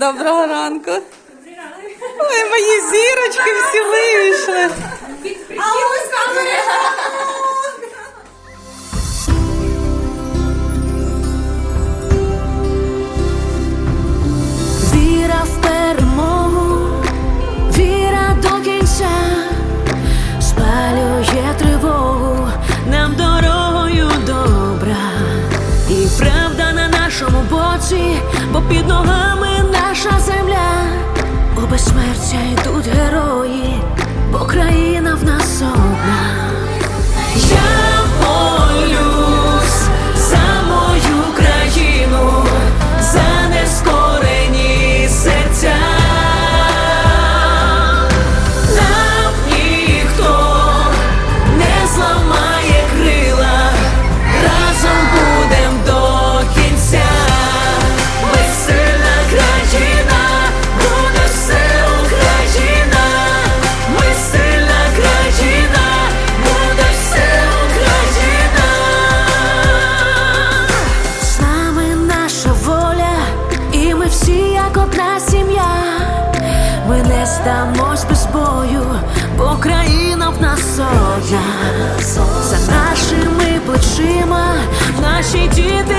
Доброго ранку. Ой, мої зірочки всі вийшли. Віра в перемогу, віра до кінця, спалює тривогу нам дорогою добра, і правда на нашому боці, бо під ногами у безсмертя йдуть герої, бо країна Ми не здамось без бою, бо країна в нас одна. За нашими плечима наші діти